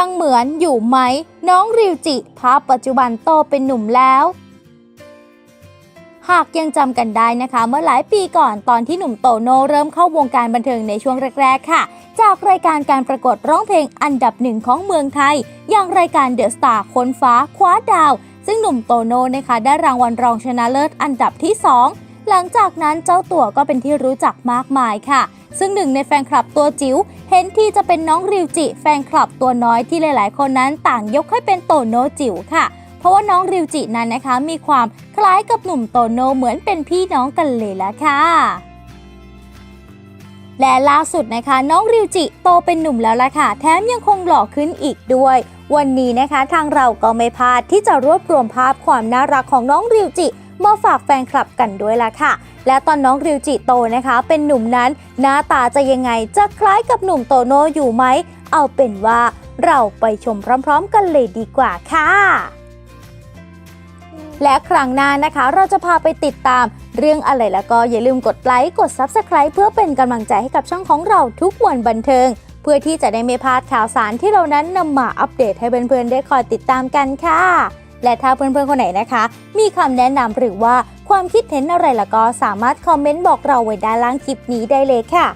ยังเหมือนอยู่ไหม น้องริวจิภาพปัจจุบันโตเป็นหนุ่มแล้ว หากยังจำกันได้นะคะ เมื่อหลายปีก่อนตอนที่หนุ่มโตโน่เริ่มเข้าวงการบันเทิงในช่วงแรก ๆ ค่ะ จากรายการการประกวดร้องเพลงอันดับหนึ่งของเมืองไทย อย่างรายการเดอะสตาร์ค้นฟ้าคว้าดาว ซึ่งหนุ่มโตโน่นะคะได้รางวัลรองชนะเลิศอันดับที่ 2 หลังจากนั้นเจ้าตัวก็เป็นที่รู้จักมากมายค่ะ ซึ่งหนึ่งในแฟนคลับตัวจิ๋วเห็นที่จะเป็นน้องริวจิแฟนคลับตัวน้อยที่หลาย ๆ คนนั้นต่างยกให้เป็นโตโน่จิ๋วค่ะ เพราะว่าน้องริวจินั้นนะคะมีความคล้ายกับหนุ่มโตโน่เหมือนเป็นพี่น้องกันเลยละค่ะและล่าสุดนะคะ น้องริวจิโตเป็นหนุ่มแล้วล่ะค่ะ แถมยังคงหล่อขึ้นอีกด้วย วันนี้นะคะทางเราก็ไม่พลาดที่จะรวบรวมภาพความน่ารักของน้องริวจิ มาฝากแฟนคลับกันด้วยล่ะค่ะ และตอนน้องริวจิโตนะคะ เป็นหนุ่มนั้นหน้าตาจะยังไงจะคล้ายกับหนุ่มโตโน่อยู่ไหม เอาเป็นว่าเราไปชมพร้อมๆ กันเลยดีกว่าค่ะและครั้งหน้านะคะ เราจะพาไปติดตามเรื่องอะไรแล้วก็อย่าลืมกดไลค์กด Subscribe เพื่อเป็นกำลังใจให้กับช่องของเราทุกวันบันเทิง เพื่อที่จะได้ไม่พลาดข่าวสารที่เรานั้นนำมาอัปเดตให้เพื่อนๆได้คอยติดตามกันค่ะ และถ้าเพื่อนๆคนไหนนะคะ มีคำแนะนำหรือว่าความคิดเห็นอะไรแล้วก็สามารถคอมเมนต์บอกเราไว้ด้านล่างคลิปนี้ได้เลยค่ะ